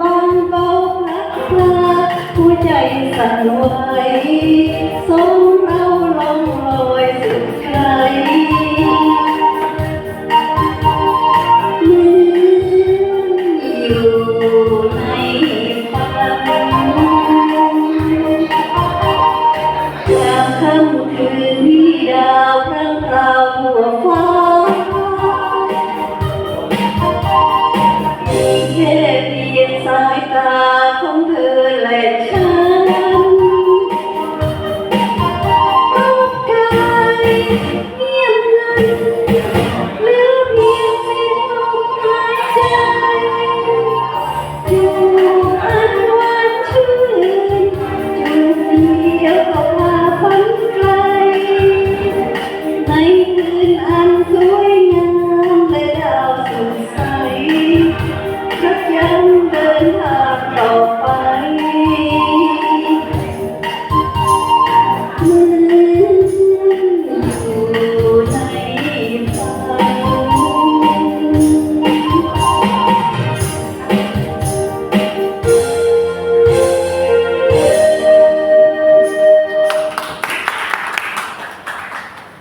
บางเบาพักพลาหัวใจสั่นไหวสมเราลองลอยสุดไกลคืนที่ดาวพรางพราวหัวฟ้า